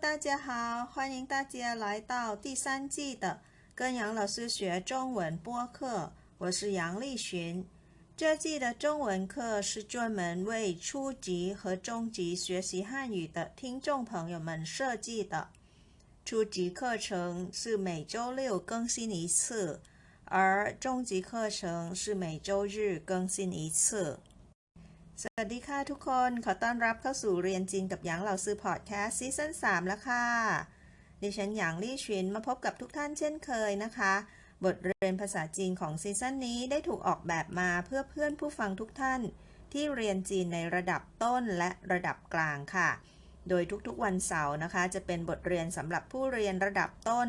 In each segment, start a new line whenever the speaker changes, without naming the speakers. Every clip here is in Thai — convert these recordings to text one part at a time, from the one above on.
大家好，欢迎大家来到第三季的跟杨老师学中文播客，我是杨丽群。这季的中文课是专门为初级和中级学习汉语的听众朋友们设计的。初级课程是每周六更新一次，而中级课程是每周日更新一次。 สวัสดีค่ะทุกคน ขอต้อนรับเข้าสู่เรียนจีนกับหยางเหล่าซื้อพอดแคสต์ซีซั่น3แล้วค่ะ ดิฉันหยางลี่ชินมาพบกับทุกท่านเช่นเคยนะคะ บทเรียนภาษาจีนของซีซั่นนี้ได้ถูกออกแบบมาเพื่อเพื่อนผู้ฟังทุกท่าน ที่เรียนจีนในระดับต้นและระดับกลางค่ะ โดยทุกๆวันเสาร์นะคะ จะเป็นบทเรียนสำหรับผู้เรียนระดับต้น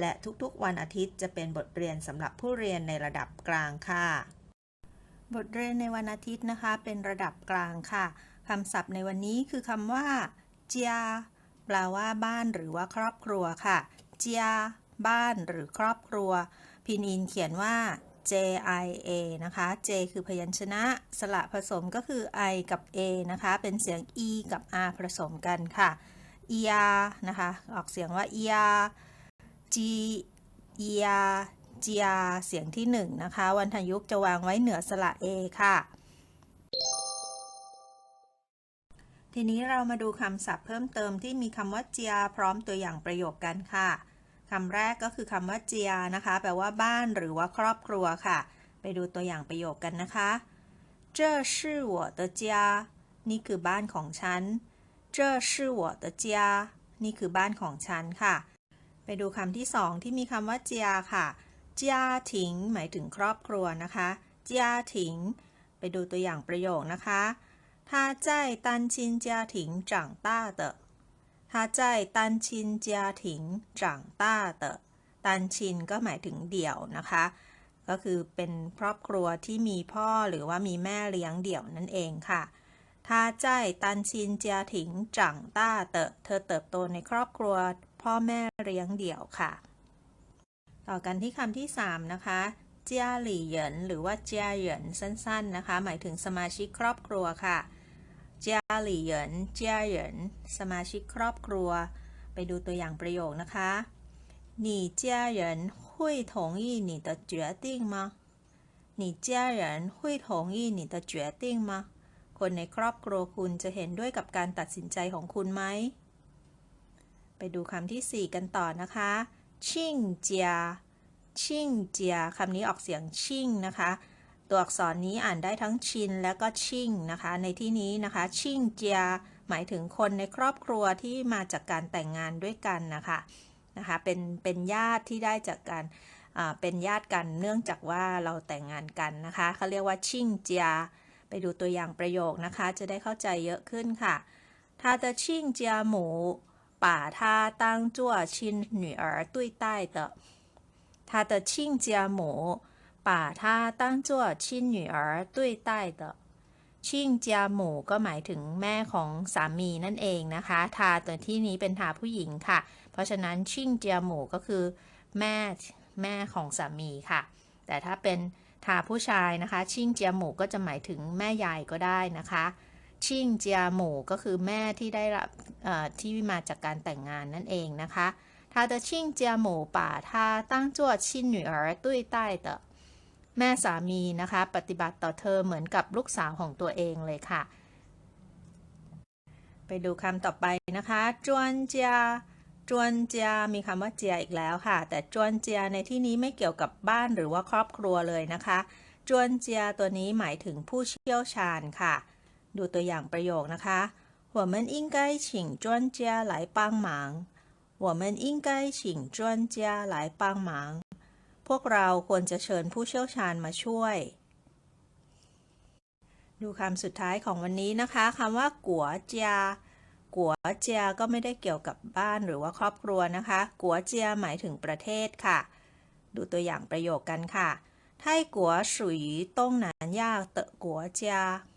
และทุกๆวันอาทิตย์จะเป็นบทเรียนสำหรับผู้เรียนในระดับกลางค่ะ บทเรียนในวันอาทิตย์นะคะ เป็นระดับกลางค่ะคำศัพท์ในวันนี้คือคำว่าเจียแปลว่าบ้านหรือว่าครอบครัวค่ะเจียบ้านหรือครอบครัว พินอินเขียนว่า J I A นะคะ J คือพยัญชนะ สระผสมก็คือ I กับ A นะคะ เป็นเสียง E กับ R ผสมกันค่ะอียนะคะ ออกเสียงว่าอียา G อีย เจียเสียงที่ 1 นะคะ วันทยุกต์จะวางไว้เหนือสระ A ค่ะ ทีนี้เรามาดูคำศัพท์เพิ่มเติมที่มีคำว่าเจียพร้อมตัวอย่างประโยคกันค่ะคำแรกก็คือคำว่าเจียนะคะ แปลว่าบ้านหรือว่าครอบครัวค่ะ ไปดูตัวอย่างประโยคกันนะคะ这是我的家นี่คือบ้านของฉัน这是我的家นี่คือบ้านของฉันค่ะ ไปดูคำที่สองที่มีคำว่าเจียค่ะ 家庭หมายถึงครอบครัวนะคะ家庭ไปดูตัวอย่างประโยคนะคะ他在单亲家庭长大的他在单亲家庭长大的单亲ก็หมายถึงเดี่ยวนะคะ ก็คือเป็นครอบครัวที่มีพ่อหรือว่ามีแม่เลี้ยงเดี่ยวนั่นเองค่ะ他在单亲家庭长大的เธอเติบโตในครอบครัวพ่อแม่เลี้ยงเดี่ยวค่ะ ต่อกันที่คำที่ 3 นะคะเจียหลี่เหยินหรือว่าเจียเหยินสั้นๆนะคะ หมายถึงสมาชิกครอบครัวค่ะเจียหลี่เหยินเจียเหยินสมาชิกครอบครัว ไปดูตัวอย่างประโยคนะคะ你家人会同意你的决定吗你家人会同意你的决定吗คนในครอบครัวคุณจะเห็นด้วยกับการตัดสินใจของคุณไหม ไปดูคำที่ 4 กันต่อนะคะ ชิ่งเจียชิ่งเจียคำนี้ออกเสียงชิ่งนะคะ ตัวอักษรนี้อ่านได้ทั้งชินและก็ชิ่งนะคะ ในที่นี้นะคะชิ่งเจียหมายถึงคนในครอบครัวที่มาจากการแต่งงานด้วยกันนะคะนะคะเป็นเป็นญาติที่ได้จากการเป็นญาติกันเนื่องจากว่าเราแต่งงานกันนะคะเขาเรียกว่าชิ่งเจียไปดูตัวอย่างประโยคนะคะ จะได้เข้าใจเยอะขึ้นค่ะ他的亲家母 把她当作亲女儿对待的。他的亲家母把她当作亲女儿对待的。ชิ่งเจียหมูก็หมายถึงแม่ของสามีนั่นเองนะคะ ทาตัวที่นี้เป็นทาผู้หญิงค่ะ เพราะฉะนั้นชิ่งเจียหมูก็คือแม่แม่ของสามีค่ะ แต่ถ้าเป็นทาผู้ชายนะคะ ชิ่งเจียหมูก็จะหมายถึงแม่ยายก็ได้นะคะ ชิ่งเจียหมูก็คือแม่ที่ได้รับที่มาจากการแต่งงานนั่นเองนะคะ他的亲家母把她当作亲女儿对待的แม่สามีนะคะ ปฏิบัติต่อเธอเหมือนกับลูกสาวของตัวเองเลยค่ะ ไปดูคำต่อไปนะคะจวนเจียจวนเจียมีคำว่าเจียอีกแล้วค่ะ แต่จวนเจียในที่นี้ไม่เกี่ยวกับบ้านหรือว่าครอบครัวเลยนะคะจวนเจียตัวนี้หมายถึงผู้เชี่ยวชาญค่ะ ดูตัวอย่างประโยคนะคะ我们应该请专家来帮忙我们应该请专家来帮忙พวกเราควรจะเชิญผู้เชี่ยวชาญมาช่วย ดูคำสุดท้ายของวันนี้นะคะคำว่ากัวเจียกัวเจียก็ไม่ได้เกี่ยวกับบ้านหรือว่าครอบครัวนะคะกัวเจียหมายถึงประเทศค่ะ ดูตัวอย่างประโยคกันค่ะไทกัว属于东南亚的国家ไทกัว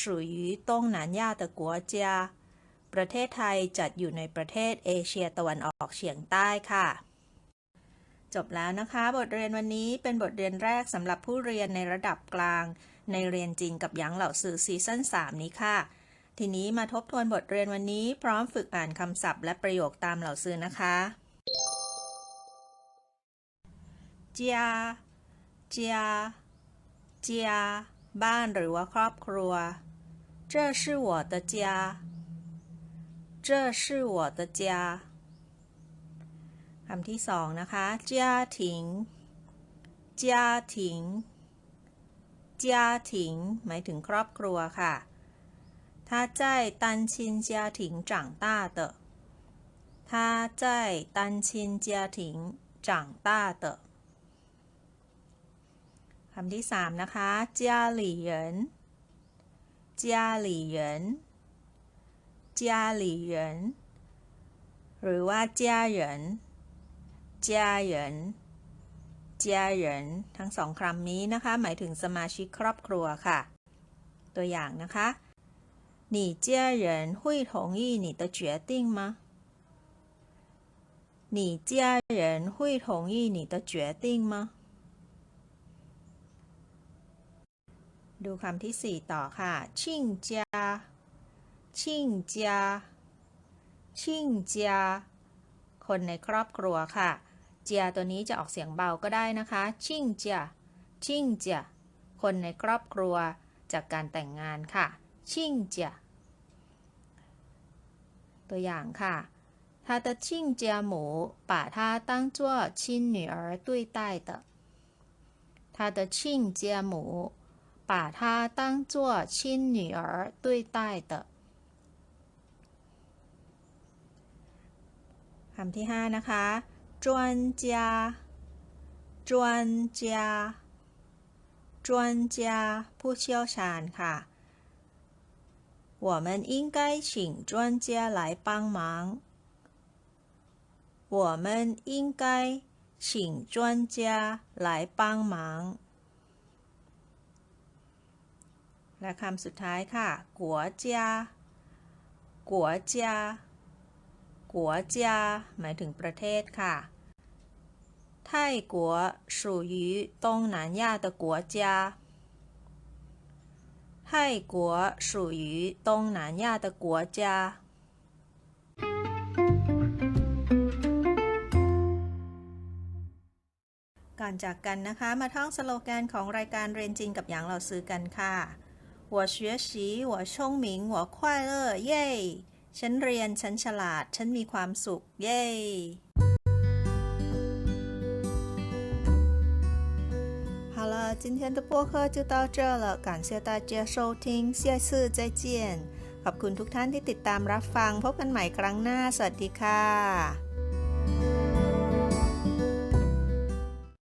属于东南亚的国家ประเทศไทยจัดอยู่ในประเทศเอเชียตะวันออกเฉียงใต้ค่ะจบแล้วนะคะ บทเรียนวันนี้เป็นบทเรียนแรกสำหรับผู้เรียนในระดับกลาง ในเรียนจีนกับหยางเหล่าสื่อซีซั่น3นี้ค่ะ ทีนี้มาทบทวนบทเรียนวันนี้ พร้อมฝึกอ่านคำศัพท์และประโยคตามเหล่าซื้อนะคะเจียเจียเจีย บ้านหรือว่าครอบครัว这是我的家这是我的家คำที่สองนะคะ家庭家庭家庭หมายถึงครอบครัวค่ะ 他在单亲家庭长大的。他在单亲家庭长大的 คำที่สามนะคะ家里人家里人家里人หรือว่า家人家人家人ทั้งสองคำนี้นะคะ หมายถึงสมาชิกครอบครัวค่ะ ตัวอย่างนะคะ你家人会同意你的决定吗？你家人会同意你的决定吗？ ดูคำที่สี่ต่อค่ะ ชิ่งจา ชิ่งจา ชิ่งจา คนในครอบครัวค่ะ เจียตัวนี้จะออกเสียงเบาก็ได้นะคะ ชิ่งจา ชิ่งจา คนในครอบครัวจากการแต่งงานค่ะ ชิ่งจา ตัวอย่างค่ะ他的亲家母把她当作亲女儿对待的。他的亲家母 把她当作亲女儿对待的。คำที่ห้านะคะ专家专家专家ผู้เชี่ยวชาญค่ะ 我们应该请专家来帮忙。我们应该请专家来帮忙。 และคำสุดท้ายค่ะ国家国家国家หมายถึงประเทศค่ะ泰国属于东南亚的国家。泰国属于东南亚的国家。ก่อนจากกันนะคะ มาท่องสโลแกนของรายการเรียนจริงกับอย่างเราซื้อกันค่ะ 我学习我聪明我快乐เย้ฉันเรียน ฉันฉลาด ฉันมีความสุข เย้好了，今天的播客就到这了，感谢大家收听，下次再见。ขอบคุณทุกท่านที่ติดตามรับฟัง พบกันใหม่ครั้งหน้า สวัสดีค่ะ